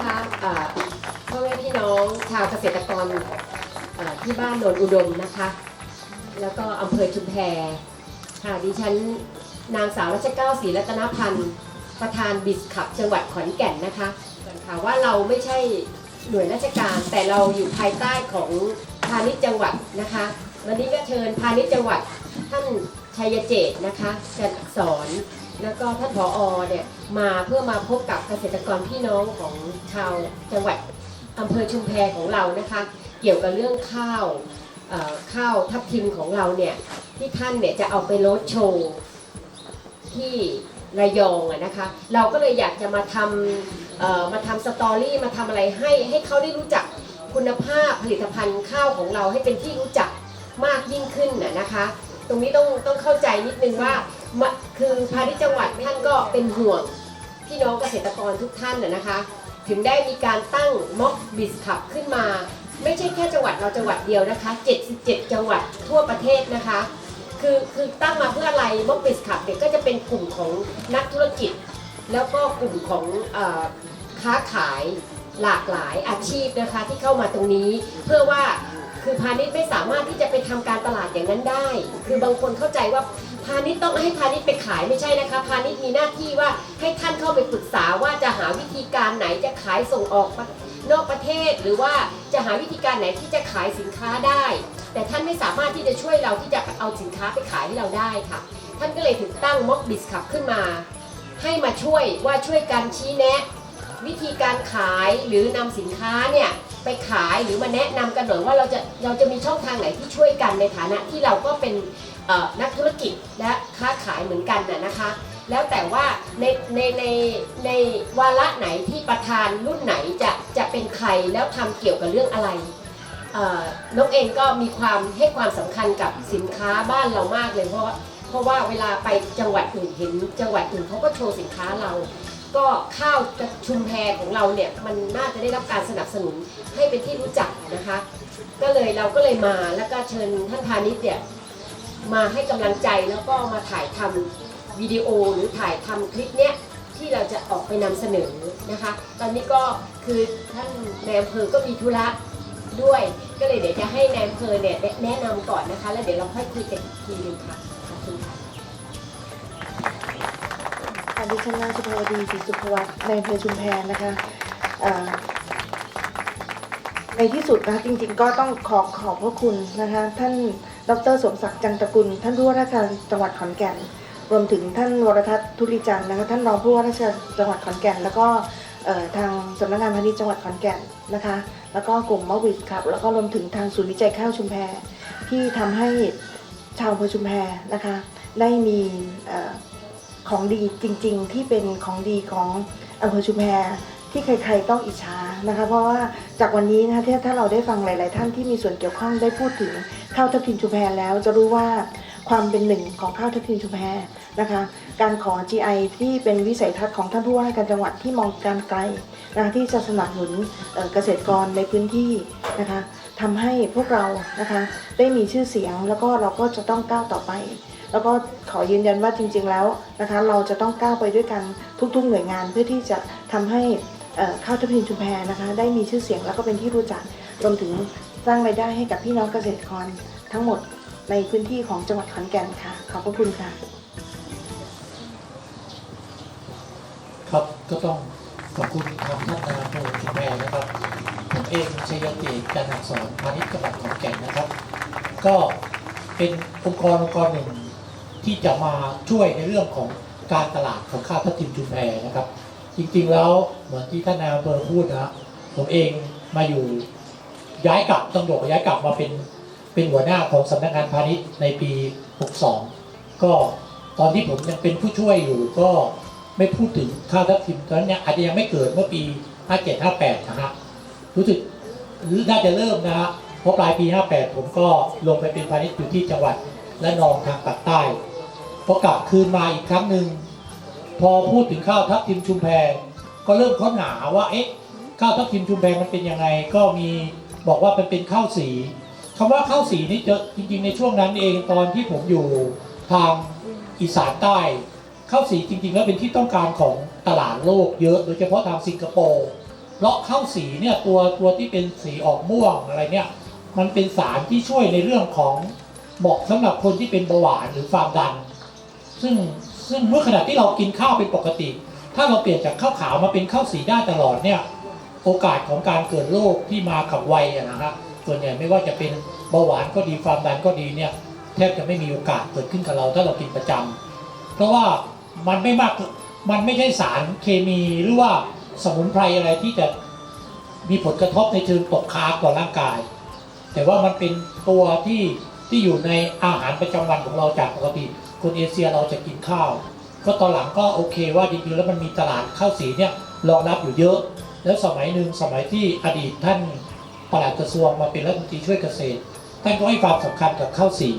คะเอ่อพ่อแม่พี่น้องชาวเกษตรกรที่บ้านโนนอุดมนะคะ แล้วก็อำเภอชุมแพค่ะดิฉันนางสาวรัชเก้าศรีรัตนพันธ์ประธานบิสขับจังหวัดขอนแก่นนะคะก่อนค่ะว่าเราไม่ใช่หน่วยราชการแต่เราอยู่ภายใต้ของพาณิชย์จังหวัดนะคะวันนี้ก็เชิญพาณิชย์จังหวัดท่านชัยเจตนะคะจันอักษรแล้วก็ท่านผอเนี่ย มาเพื่อมาพบกับเกษตรกรพี่น้องของชาวจังหวัดอำเภอชุมแพของเรานะคะ เกี่ยวกับเรื่องข้าวข้าวทับทิมของเราเนี่ยที่ท่านเนี่ยจะเอาไปโรดโชว์ที่ระยองอะนะคะ เราก็เลยอยากจะมาทำมาทำสตอรี่มาทำอะไรให้ให้เขาได้รู้จักคุณภาพผลิตภัณฑ์ข้าวของเราให้เป็นที่รู้จักมากยิ่งขึ้นน่ะนะคะ ตรงนี้ต้องต้องเข้าใจนิดนึงว่าคือพาณิชย์จังหวัดท่านก็เป็นห่วง พี่น้องเกษตรกรทุกท่านนะนะคะ ถึงได้มีการตั้งม็อกบิสขับขึ้นมา ไม่ใช่แค่จังหวัดเราจังหวัดเดียวนะคะ 77 จังหวัดทั่วประเทศนะคะ คือคือตั้งมาเพื่ออะไรม็อกบิสขับเนี่ยก็จะเป็นกลุ่มของนักธุรกิจ แล้วก็กลุ่มของอค้าขายหลากหลายอาชีพนะคะที่เข้ามาตรงนี้เพื่อว่าคือพาณิชย์ไม่สามารถที่จะไปทำการตลาดอย่างนั้นได้ คือบางคนเข้าใจว่า พาณิชย์ต้องให้พาณิชย์ไปขายไม่ใช่นะคะ พาณิชย์มีหน้าที่ว่าให้ท่านเข้าไปปรึกษาว่าจะหาวิธีการไหนจะขายส่งออกนอกประเทศ หรือว่าจะหาวิธีการไหนที่จะขายสินค้าได้ แต่ท่านไม่สามารถที่จะช่วยเราที่จะเอาสินค้าไปขายให้เราได้ค่ะ ท่านก็เลยถึงตั้งม็อกบิสขับขึ้นมา ให้มาช่วยว่าช่วยกันชี้แนะ วิธีการขายหรือนำสินค้าเนี่ย ไปขายหรือมาแนะนำกันหน่อยว่าเราจะเราจะมีช่องทางไหนที่ช่วยกันในฐานะที่เราก็เป็นนักธุรกิจและค้าขายเหมือนกันน่ะนะคะ แล้วแต่ว่าในในในในวาระไหนที่ประธานรุ่นไหนจะจะเป็นใครแล้วทำเกี่ยวกับเรื่องอะไรเอ่อนกเองก็มีความให้ความสำคัญกับสินค้าบ้านเรามากเลยเพราะว่าเพราะว่าเวลาไปจังหวัดอื่นเห็น จังหวัดอื่นเขาก็โชว์สินค้าเรา ก็ข้าวชุมแพของเราเนี่ยมันน่าจะได้รับการสนับสนุนให้เป็นที่รู้จักนะคะ ก็เลยเราก็เลยมาแล้วก็เชิญท่านพาณิชย์เนี่ยมาให้กำลังใจแล้วก็มาถ่ายทำวิดีโอหรือถ่ายทำคลิปเนี้ยที่เราจะออกไปนำเสนอนะคะ ตอนนี้ก็คือท่านในอำเภอก็มีธุระด้วย ก็เลยเดี๋ยวจะให้ในอำเภอเนี่ยแนะนำก่อนนะคะ แล้วเดี๋ยวเราค่อยคุยกันอีกทีนึงค่ะขอบคุณค่ะ ค่ะดิฉันนางสุภวดีศรีสุภวัฒน์ในอำเภอชุมแพนะคะในที่สุดนะคะจริงๆ ก็ต้องขอขอบพระคุณนะคะท่านดรสมศักดิ์จันตกุล ท่านผู้ว่าราชการจังหวัดขอนแก่น รวมถึงท่านวรทัศน์ทุลิจันทร์นะคะท่านรองผู้ว่าราชการจังหวัดขอนแก่น แล้วก็ทางสำนักงานพาณิชย์จังหวัดขอนแก่นนะคะ แล้วก็กลุ่มมอวิสครับ แล้วก็รวมถึงทางศูนย์วิจัยข้าวชุมแพที่ทำให้ชาวอำเภอชุมแพนะคะ ได้มีอ ของดีจริงๆ ที่เป็นของดีของอำเภอชุมแพที่ใครๆต้องอิจฉานะคะ เพราะว่าจากวันนี้นะคะถ้าเราได้ฟังหลาย ๆ ท่านที่มีส่วนเกี่ยวข้องได้พูดถึงข้าวทับทิมชุมแพแล้ว จะรู้ว่าความเป็นหนึ่งของข้าวทับทิมชุมแพนะคะ การขอ GI ที่เป็นวิสัยทัศน์ของท่านผู้ว่าการจังหวัดที่มองการไกลนะคะที่จะสนับสนุนเกษตรกรในพื้นที่นะคะทำให้พวกเรานะคะได้มีชื่อเสียงแล้วก็เราก็จะต้องก้าวต่อไป แล้วก็ขอยืนยันว่าจริง ๆแล้วนะคะ เราจะต้องก้าวไปด้วยกันทุก ๆ หน่วยงานเพื่อที่จะทำให้เข้าวทับทิมชุมแพนะคะ ได้มีชื่อเสียงแล้วก็เป็นที่รู้จักรวมถึงสร้างรายได้ให้กับพี่น้องเกษตรกรทั้งหมดในพื้นที่ของจังหวัดขอนแก่นค่ะ ขอบพระคุณค่ะ ครับก็ต้องขอบคุณทางท่านนายอำเภอชุมแพนะครับผมเองชัยตจันทร์อักษรพาณิชย์จังหวัดขอนแก่นนะครับ ก็เป็นองค์กรองค์กรหนึ่ง ที่จะมาช่วยในเรื่องของการตลาดของข้าวทับทิมชุมแพนะครับ จริงๆแล้วเหมือนที่ท่านนายอำเภอพูดนะผมเองมาอยู่ย้ายกลับต้องบอกว่าย้ายกลับมาเป็นเป็นหัวหน้าของสำนักงานพาณิชย์ในปี 62 ก็ตอนที่ผมยังเป็นผู้ช่วยอยู่ก็ไม่พูดถึงข้าวทับทิมตอนนั้นเนี่ยอาจจะยังไม่เกิดเมื่อปี 57 58 นะฮะรู้สึกน่าจะเริ่มนะฮะเพราะปลายปี 58 ผมก็ลงไปเป็นพาณิชย์อยู่ที่จังหวัดและนองทางปากใต้ พอกลับคืนมาอีกครั้งหนึ่งพอพูดถึงข้าวทับทิมชุมแพก็เริ่มค้นหาว่าเอ๊ะข้าวทับทิมชุมแพมันเป็นยังไงก็มีบอกว่ามันเป็นข้าวสีคำว่าข้าวสีนี่เจอจริง ๆ ในช่วงนั้นเองตอนที่ผมอยู่ทางอีสานใต้ข้าวสีจริง ๆ แล้วเป็นที่ต้องการของตลาดโลกเยอะ โดยเฉพาะทางสิงคโปร์เพราะข้าวสีเนี่ยตัวตัวที่เป็นสีออกม่วงอะไรเนี่ยมันเป็นสารที่ช่วยในเรื่องของเหมาะสำหรับคนที่เป็นเบาหวานหรือความดัน ซึ่งซึ่งเมื่อขณะที่เรากินข้าวเป็นปกติ ถ้าเราเปลี่ยนจากข้าวขาวมาเป็นข้าวสีได้ตลอดเนี่ยโอกาสของการเกิดโรคที่มากับวัยอะนะครับส่วนใหญ่ไม่ว่าจะเป็นเบาหวานก็ดีความดันก็ดีเนี่ยแทบจะไม่มีโอกาสเกิดขึ้นกับเราถ้าเรากินประจำเพราะว่ามันไม่มากมันไม่ใช่สารเคมีหรือว่าสมุนไพรอะไรที่จะมีผลกระทบในเชิงตกค้างต่อร่างกาย แต่ว่ามันเป็นตัวที่ที่อยู่ในอาหารประจำวันของเราจากปกติ คนเอเชียเราจะกินข้าว ก็ตอนหลังก็โอเคว่าจริงๆแล้วมันมีตลาดข้าวสีเนี่ยรองรับอยู่เยอะ แล้วสมัยหนึ่งสมัยที่อดีตท่านปลัดกระทรวงมาเป็นรัฐมนตรีช่วยเกษตร ท่านก็ให้ความสำคัญกับข้าวสี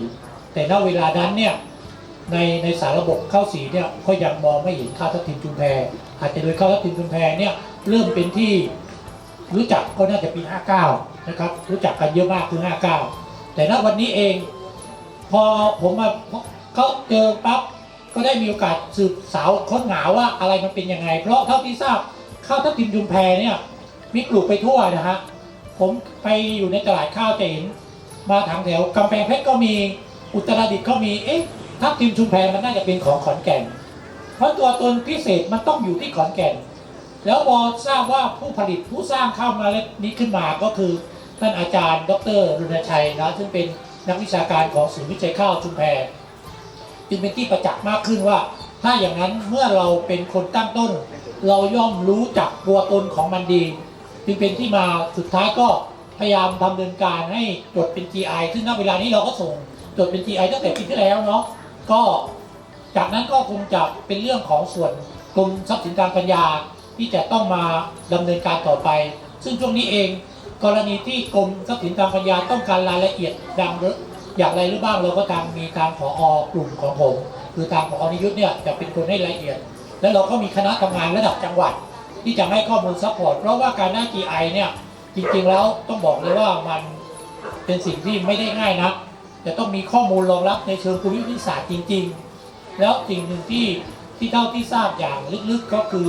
แต่ณเวลานั้นเนี่ยในในสารระบบข้าวสีเนี่ยก็ยังมองไม่เห็นข้าวทับทิมจุมแพอาจจะโดยข้าวทับทิมจุมแพเนี่ยเริ่มเป็นที่รู้จักก็น่าจะปี 59 นะครับ รู้จักกันเยอะมากคือ 59 แต่ณวันนี้เอง พอผมมา เขาเจอปั๊บก็ได้มีโอกาสสืบสาวค้นหาว่าอะไรมันเป็นยังไง เพราะเท่าที่ทราบข้าวทับทิมจุมแพเนี่ยมีปลูกไปทั่วนะฮะผมไปอยู่ในตลาดข้าวจะเห็นมาทางแถวกำแพงเพชรก็มีอุตรดิตถ์ก็มีเอ๊ะทับทิมชุมแพมันน่าจะเป็นของขอนแก่น เพราะตัวตนพิเศษมันต้องอยู่ที่ขอนแก่น แล้วพอทราบว่าผู้ผลิตผู้สร้างข้าวเมาเล็ดนี้ขึ้นมาก็คือท่านอาจารย์ ดรรุณชัยนะซึ่งเป็นนักวิชาการของศูนย์วิจัยข้าวชุมแพ จึงเป็นที่ประจักษ์มากขึ้นว่า ถ้าอย่างนั้นเมื่อเราเป็นคนตั้งต้น เราย่อมรู้จักตัวตนของมันดี จึงเป็นที่มาสุดท้ายก็พยายามดำเนินการให้จดเป็น GI ซึ่งณเวลานี้เราก็ส่งจดเป็น GI ตั้งแต่ปีที่แล้วเนาะก็จากนั้นก็คงจะเป็นเรื่องของส่วนกรมทรัพย์สินทางปัญญาที่จะต้องมาดำเนินการต่อไป ซึ่งช่วงนี้เอง กรณีที่กรมทรัพย์สินทางปัญญาต้องการรายละเอียดดัง ออย่างไรหรือบ้างเราก็ทางมีทางผออกลุ่มของผม คือทางผอนิยุทธ์เนี่ยจะเป็นคนให้รายละเอียด แล้วเราก็มีคณะทำงานระดับจังหวัด ที่จะให้ข้อมูลซัพพอร์ตเพราะว่าการได้ GI เนี่ยจริงๆแล้วต้องบอกเลยว่ามันเป็นสิ่งที่ไม่ได้ง่ายนะจะต้องมีข้อมูลรองรับในเชิงภูมิวิทยาศาสตร์จริง ๆ แล้วสิ่งหนึ่งที่ที่เท่าที่ทราบอย่างลึกๆก็คือ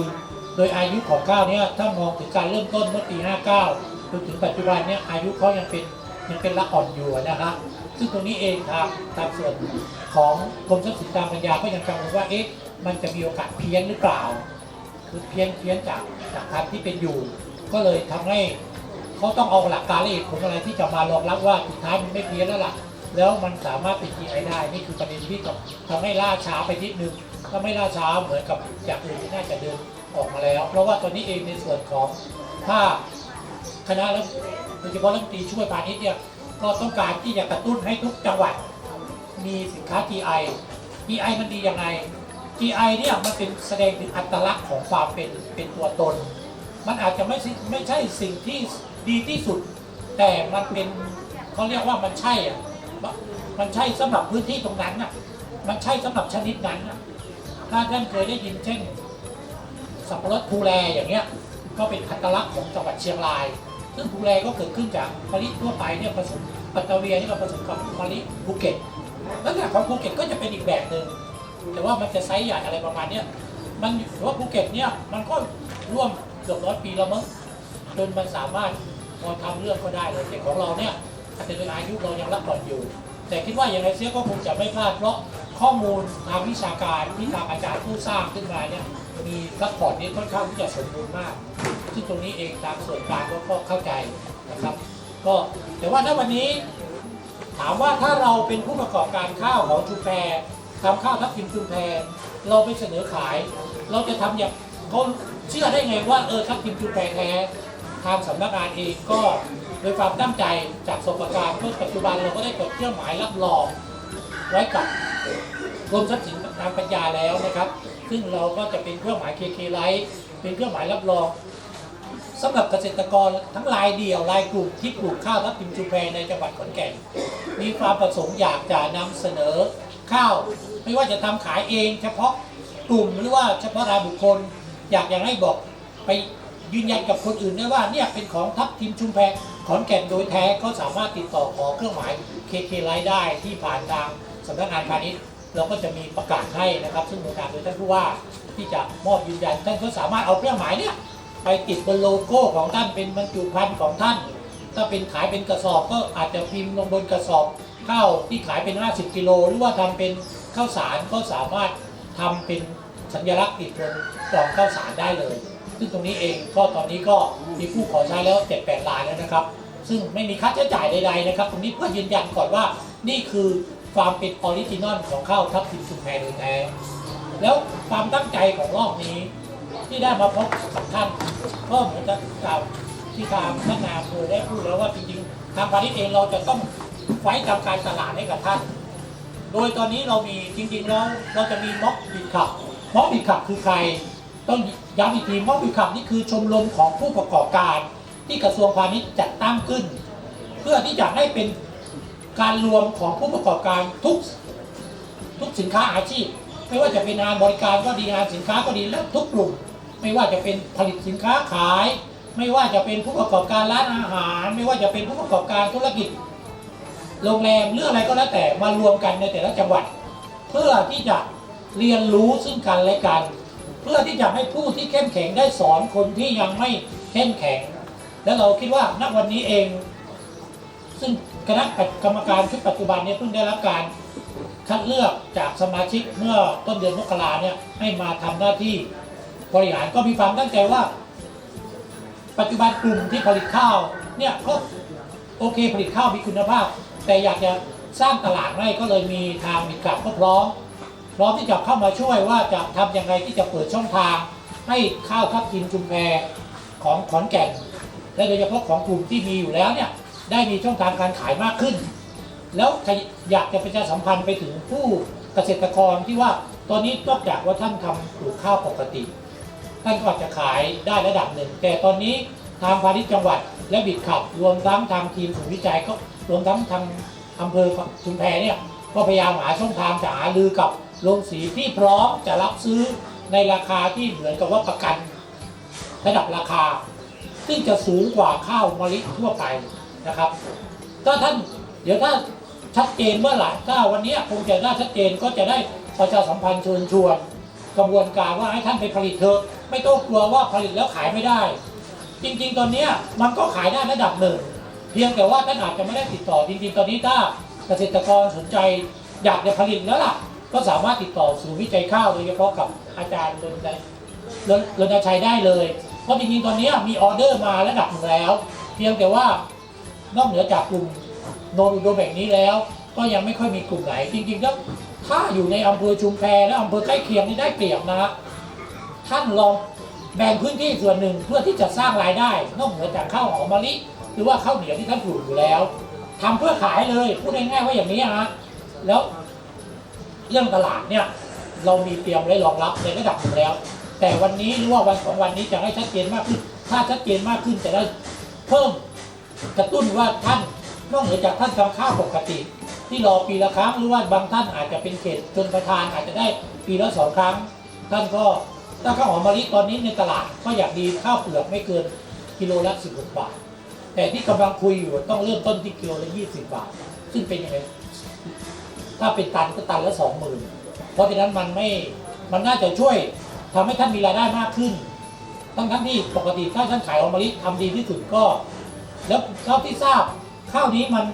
โดยอายุของข้าวเนี่ยถ้ามองถึงการเริ่มต้นเมื่อปี 59จนถึงปัจจุบันเนี่ยอายุเขายังเป็นยังเป็นละอ่อนอยู่นะครับ ซึ่งตรงนี้เองทางทางส่วนของกรมทรัพย์สินทางปัญญาก็ยังกังวลว่าเอ๊ะมันจะมีโอกาสเพี้ยนหรือเปล่าคือเพี้ยนเพี้ยนจากจากพันที่เป็นอยู่ ก็เลยทำให้เขาต้องเอาหลักการและเหตุผลอะไรที่จะมารองรับว่าสุดท้ายมันไม่เพี้ยนแล้วล่ะแล้วมันสามารถเป็น GI ได้ นี่คือประเด็นที่ทำให้ล่าช้าไปนิดนึงถ้าไม่ล่าช้าเหมือนกับอย่างอื่นที่น่าจะเดินออกมาแล้ว เพราะว่าตอนนี้เองในส่วนของถ้าคณะแล้วโดยเฉพาะรัฐมนตรีช่วยพาณิชย์เนี่ย ก็ต้องการที่จะกระตุ้นให้ทุกจังหวัด มีสินค้า GI GI มันดียังไง GI เนี่ยมันเป็นแสดงถึงอัตลักษณ์ของความเป็นเป็นตัวตน มันอาจจะไม่ใช่ไม่ใช่สิ่งที่ดีที่สุด แต่มันเป็นเขาเรียกว่ามันใช่อะมันใช่สำหรับพื้นที่ตรงนั้นน่ะ มันใช่สำหรับชนิดนั้นน่ะ ถ้าท่านเคยได้ยินเช่นสับปะรดภูแลอย่างเงี้ย ก็เป็นอัตลักษณ์ของจังหวัดเชียงราย ซึ่งภูแลก็เกิดขึ้นจากมะลิทั่วไปเนี่ยผสมปัตตาเวียนี่ก็ผสมกับมะลิภูเก็ตลักษณะของภูเก็ตก็จะเป็นอีกแบบหนึ่งแต่ว่ามันจะไซส์ใหญ่อะไรประมาณเนี้ยมันถือว่าภูเก็ตเนี่ยมันก็ร่วมเกือบร้อยปีแล้วมั้งจนมันสามารถพอทำเรื่องก็ได้เลยแต่ของเราเนี่ยอาจจะเป็นอายุเรายังรับก่อนอยู่ แต่คิดว่าอย่างไรเสียก็คงจะไม่พลาด เพราะข้อมูลทางวิชาการที่ทางอาจารย์ผู้สร้างขึ้นมาเนี่ยมีซัพพอร์ตนี้ค่อนข้างที่จะสมบูรณ์มาก ซึ่งตรงนี้เองตามส่วนกลางก็เข้าใจนะครับ ก็แต่ว่าถ้าวันนี้ ถามว่าถ้าเราเป็นผู้ประกอบการข้าวของชุมแพรทำข้าวทับทิมชุมแพรเราไปเสนอขาย เราจะทำอย่างเขาเชื่อได้ไงว่าเออทับทิมชุมแพแท้ทางสำนักงานเองก็โดยความตั้งใจจากสมประการเมื่อปัจจุบันเราก็ได้จดเครื่องหมายรับรองไว้กับกรมทรัพย์สินทางปัญญาแล้วนะครับ ซึ่งเราก็จะเป็นเครื่องหมาย KK Light เป็นเครื่องหมายรับรอง สำหรับเกษตรกรทั้งรายเดี่ยวรายกลุ่มที่ปลูกข้าวทับทิมชุมแพรในจังหวัดขอนแก่น มีความประสงค์อยากจะนำเสนอข้าว ไม่ว่าจะทำขายเอง เฉพาะกลุ่มหรือว่าเฉพาะรายบุคคล อยากอย่างให้บอกไปยืนยันกับคนอื่นได้ว่าเนี่ยเป็นของทับทิมชุมแพรขอนแก่นโดยแท้ก็สามารถติดต่อขอเครื่องหมาย KK ไลท์ได้ที่ผ่านทางสำนักงานพาณิชย์เราก็จะมีประกาศให้นะครับ ซึ่งหน่วยงานโดยท่านผู้ว่าที่จะมอบยืนยันท่านก็สามารถเอาเครื่องหมายเนี่ย ไปติดบนโลโก้ของท่านเป็นบรรจุภัณฑ์ของท่าน ถ้าเป็นขายเป็นกระสอบก็อาจจะพิมพ์ลงบนกระสอบข้าวที่ขายเป็น 50 กิโล หรือว่าทำเป็นข้าวสารก็สามารถทำเป็นสัญลักษณ์ติดบนกล่องข้าวสารได้เลย ซึ่งตรงนี้เองก็ตอนนี้ก็มีผู้ขอใช้แล้ว7 8รายแล้วนะครับ ซึ่งไม่มีค่าใช้จ่ายใดๆนะครับ ตรงนี้เพื่อยืนยันก่อนว่านี่คือความเป็นออริจินอลของข้าวทับทิมชุแพโดยแท้แล้วความตั้งใจของรอบนี้ ที่ได้มาพบกับท่านก็เหมือนกับกับที่ทางท่านนายอำเภอได้พูดแล้วว่าจริงๆทางพาณิชย์เองเราจะต้องไฟท์ทำการตลาดให้กับท่าน โดยตอนนี้เรามีจริงๆแล้วเราจะมีม็อกบิดขับม็อกบิดขับคือใคร ต้องย้ำอีกทีม็อกบิดขับนี่คือชมรมของผู้ประกอบการ ที่กระทรวงพาณิชย์จัดตั้งขึ้น เพื่อที่จะให้เป็นการรวมของผู้ประกอบการทุกทุกสินค้าอาชีพ ไม่ว่าจะเป็นงานบริการก็ดีงานสินค้าก็ดีและทุกกลุ่ม ไม่ว่าจะเป็นผลิตสินค้าขาย ไม่ว่าจะเป็นผู้ประกอบการร้านอาหาร ไม่ว่าจะเป็นผู้ประกอบการธุรกิจ โรงแรมเรื่องอะไรก็แล้วแต่มารวมกันในแต่ละจังหวัด เพื่อที่จะเรียนรู้ซึ่งกันและกัน เพื่อที่จะให้ผู้ที่เข้มแข็งได้สอนคนที่ยังไม่เข้มแข็ง และเราคิดว่าณวันนี้เอง ซึ่งคณะกรรมการชุดปัจจุบันนี้เพิ่งได้รับการคัดเลือกจากสมาชิกเมื่อต้นเดือนมกราเนี่ยให้มาทำหน้าที่ บริหารก็มีความตั้งใจว่า ปัจจุบันกลุ่มที่ผลิตข้าวเนี่ยก็โอเคผลิตข้าวมีคุณภาพ แต่อยากจะสร้างตลาดให้ก็เลยมีทางมีกลับก็พร้อมพร้อมที่จะเข้ามาช่วยว่าจะทำยังไงที่จะเปิดช่องทาง ให้ข้าวทับทิมชุมแพของขอนแก่นและโดยเฉพาะของกลุ่มที่มีอยู่แล้วเนี่ยได้มีช่องทางการขายมากขึ้น แล้วอยากจะประชาสัมพันธ์ไปถึงผู้เกษตรกรที่ว่าตอนนี้นอกจากว่าท่านทำปลูกข้าวปกติ ท่านก็อาจจะขายได้ระดับหนึ่ง แต่ตอนนี้ทางพาณิชย์จังหวัดและบิดขับ รวมทั้งทางทีมศูนย์วิจัยก็รวมทั้งทางอำเภอชุมแพเนี่ยก็พยายามหาช่องทางจะหารือกับโรงสีที่พร้อมจะรับซื้อในราคาที่เหมือนกับว่าประกัน ระดับราคา ซึ่งจะสูงกว่าข้าวมะลิทั่วไปนะครับ ถ้าท่านเดี๋ยวถ้าชัดเจนเมื่อไหร่ถ้าวันนี้คงจะได้ชัดเจนก็จะได้ประชาสัมพันธ์เชิญชวน กระบวนการว่าให้ท่านไปผลิตเถอะ ไม่ต้องกลัวว่าผลิตแล้วขายไม่ได้ จริงๆ ตอนนี้มันก็ขายได้ระดับหนึ่งเพียงแต่ว่าท่านอาจจะไม่ได้ติดต่อจริงๆ ตอนนี้ถ้าเกษตรกรสนใจอยากจะผลิตแล้วล่ะ ก็สามารถติดต่อศูนย์วิจัยข้าวโดยเฉพาะกับอาจารย์รณชัยรณชัยได้เลย เพราะจริงๆ ตอนนี้มีออเดอร์มาระดับหนึ่งแล้ว เพียงแต่ว่านอกเหนือจากกลุ่มโนนอุดแบบนี้แล้ว ก็ยังไม่ค่อยมีกลุ่มไหนจริงๆแล้วถ้าอยู่ในอำเภอชุมแพและอำเภอใกล้เคียงนี่ได้เปรียบนะ ท่านลองแบ่งพื้นที่ส่วนหนึ่งเพื่อที่จะสร้างรายได้ นอกเหนือจากข้าวหอมมะลิหรือว่าข้าวเหนียวที่ท่านปลูกอยู่แล้วทำเพื่อขายเลยพูดง่ายๆว่าอย่างนี้ฮะแล้วเรื่องตลาดเนี่ยเรามีเตรียมไว้รองรับในระดับหนึ่งแล้ว แต่วันนี้หรือว่าวันสองวันนี้จะให้ชัดเจนมากขึ้น ถ้าชัดเจนมากขึ้นจะได้เพิ่มกระตุ้นว่าท่านนอกเหนือจากท่านทำข้าวปกติ ที่รอปีละครั้งหรือว่าบางท่านอาจจะเป็นเขตชนประทานอาจจะได้ปีละสองครั้ง ท่านก็ ถ้าข้าวหอมมะลิตอนนี้ในตลาดก็อยากดีข้าวเปลือกไม่เกินกิโลละ16บหกบาท แต่ที่กำลังคุยอยู่ต้องเริ่มต้นที่กิโลละ20บบาท ซึ่งเป็นยังไงถ้าเป็นตันก็ตันละสองหมื่นเพราะฉะนั้นมันไม่มันน่าจะช่วยทำให้ท่านมีรายได้มากขึ้น ทั้งทั้งที่ปกติถ้าท่านขายหอมมะลิทำดีที่สุดก็ แล้วเท่าที่ทราบข้าวนี้มัน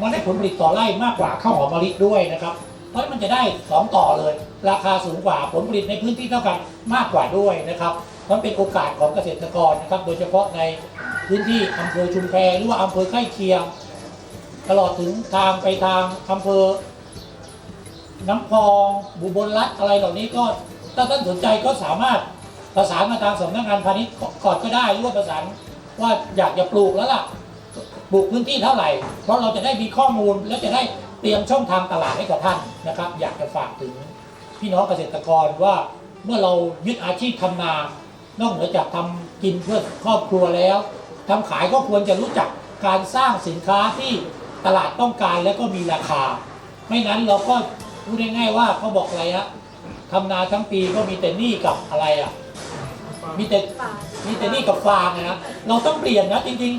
มันได้ผลผลิตต่อไร่มากกว่าข้าวหอมมะลิด้วยนะครับ เพราะมันจะได้สองต่อเลย ราคาสูงกว่าผลผลิตในพื้นที่เท่ากันมากกว่าด้วยนะครับมันเป็นโอกาสของเกษตรกรนะครับ โดยเฉพาะในพื้นที่อำเภอชุมแพหรือว่าอำเภอใกล้เคียง ตลอดถึงทางไปทางอำเภอ น้ำพอง บุบลรัฐอะไรเหล่านี้ก็ถ้าท่านสนใจก็สามารถประสานมาทางสำนักงานพาณิชย์ก่อนก็ได้หรือว่าประสานว่าอยากจะปลูกแล้วล่ะปลูกพื้นที่เท่าไหร่ เพราะเราจะได้มีข้อมูลและจะได้เตรียมช่องทางตลาดให้กับท่านนะครับ อยากจะฝากถึง พี่น้องเกษตรกรว่าเมื่อเรายึดอาชีพทำนา นอกเหนือจากทำกินเพื่อครอบครัวแล้วทำขายก็ควรจะรู้จักการสร้างสินค้าที่ตลาดต้องการและก็มีราคา ไม่นั้นเราก็พูดง่ายๆว่าเขาบอกอะไรฮะทำนาทั้งปีก็มีแต่หนี้กับอะไรอะ มีแต่มีแต่หนี้กับฟางนะครับเราต้องเปลี่ยนนะจริง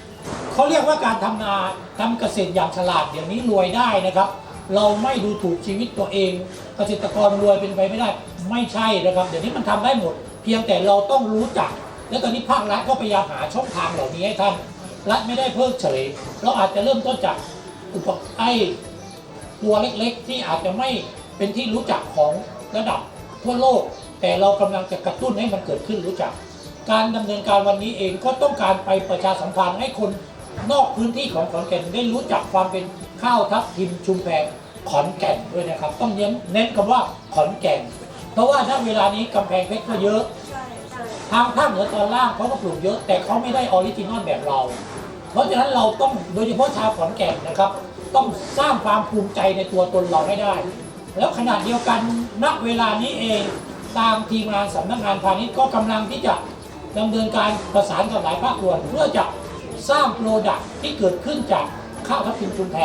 ๆเขาเรียกว่าการทำนาทำเกษตรอย่างฉลาดเดี๋ยวนี้รวยได้นะครับ เราไม่ดูถูกชีวิตตัวเอง เกษตรกรรวยเป็นไปไม่ได้ไม่ใช่นะครับ เดี๋ยวนี้มันทำได้หมด เพียงแต่เราต้องรู้จัก แล้วตอนนี้ภาครัฐก็พยายามหาช่องทางเหล่านี้ให้ท่านรัฐไม่ได้เพิกเฉย เราอาจจะเริ่มต้นจากอุปไอ้ตัวเล็กๆ ที่อาจจะไม่เป็นที่รู้จักของระดับทั่วโลก แต่เรากำลังจะกระตุ้นให้มันเกิดขึ้นรู้จัก การดำเนินการวันนี้เองก็ต้องการไปประชาสัมพันธ์ให้คนนอกพื้นที่ของขอนแก่นได้รู้จักความเป็น ข้าวทับทิมชุมแพขอนแก่นด้วยนะครับ ต้องเน้นเน้นคำว่าขอนแก่น เพราะว่าณเวลานี้กำแพงเพชรก็เยอะทางภาคเหนือตอนล่างเขาก็ปลูกเยอะ แต่เขาไม่ได้ออริจินอลแบบเรา เพราะฉะนั้นเราต้องโดยเฉพาะชาวขอนแก่นนะครับ ต้องสร้างความภูมิใจในตัวตนเราให้ได้ แล้วขณะเดียวกันณเวลานี้เองตามทีมงานสำนักงานพาณิชย์ก็กำลังที่จะดำเนินการประสานกับหลายภาคส่วน เพื่อจะสร้างโปรดักที่เกิดขึ้นจาก ข้าวทับทิมชุมแพ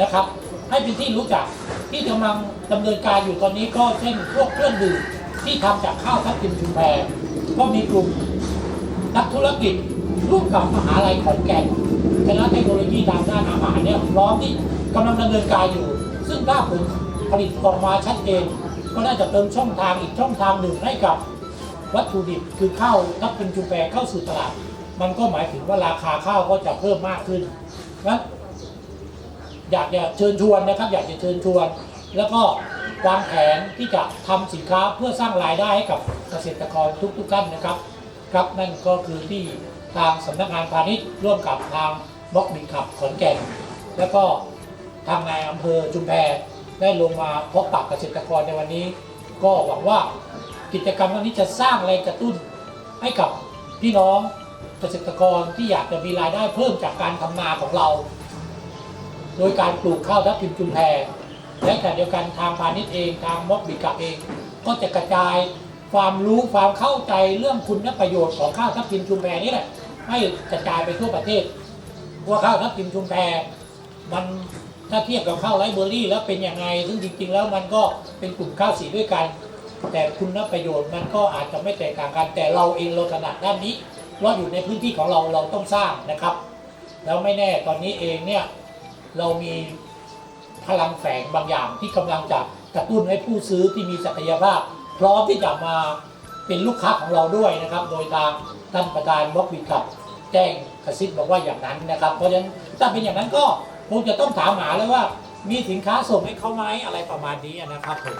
นะครับ ให้เป็นที่รู้จักที่กำลังดำเนินการอยู่ตอนนี้ก็เช่นพวกเครื่องดื่มที่ทำจากข้าวทับทิมชุมแพก็มีกลุ่มนักธุรกิจร่วมกับมหาลัยขอนแก่นคณะเทคโนโลยีทางด้านอาหารเนี่ยพร้อมที่กำลังดำเนินการอยู่ ซึ่งถ้าผลผลิตออกมาชัดเจนก็น่าจะเติมช่องทางอีกช่องทางหนึ่งให้กับวัตถุดิบคือข้าวทับทิมชุมแพเข้าสู่ตลาด มันก็หมายถึงว่าราคาข้าวก็จะเพิ่มมากขึ้น นะอยากจะเชิญชวนนะครับ อยากจะเชิญชวน แล้วก็วางแผนที่จะทำสินค้าเพื่อสร้างรายได้ให้กับเกษตรกรทุกๆท่านนะครับ ครับนั่นก็คือที่ทางสำนักงานพาณิชย์ร่วมกับทางบล็อกบินขับขอนแก่น แล้วก็ทางนายอำเภอชุมแพได้ลงมาพบปะเกษตรกรในวันนี้ ก็หวังว่ากิจกรรมวันนี้จะสร้างแรงกระตุ้นให้กับพี่น้อง เกษตรกรที่อยากจะมีรายได้เพิ่มจากการทำนาของเรา โดยการปลูกข้าวทับทิมชุมแพรและขณะเดียวกันทางพาณิชย์เองทางม็อบบิกะเอง ก็จะกระจายความรู้ความเข้าใจเรื่องคุณประโยชน์ของข้าวทับทิมชุมแพนี่แหละให้กระจายไปทั่วประเทศว่าข้าวทับทิมชุมแพมันถ้าเทียบกับข้าวไรซ์เบอร์รี่แล้วเป็นยังไง ซึ่งจริงๆ แล้วมันก็เป็นกลุ่มข้าวสีด้วยกัน แต่คุณประโยชน์มันก็อาจจะไม่แตกต่างกัน แต่เราเองเราถนัดด้านนี้ เพราอยู่ในพื้นที่ของเราเราต้องสร้างนะครับ แล้วไม่แน่ตอนนี้เองเนี่ยเรามีพลังแฝงบางอย่างที่กำลังจะกระตุ้นให้ผู้ซื้อที่มีศักยภาพ พร้อมที่จะมาเป็นลูกค้าของเราด้วยนะครับ โดยทางท่านประธานบล็อกบิดขับแจ้งกระซิบบอกว่าอย่างนั้นนะครับ เพราะฉะนั้นถ้าเป็นอย่างนั้นก็คงจะต้องถามหาแล้วว่ามีสินค้าส่งให้เขาไหมอะไรประมาณนี้นะครับผม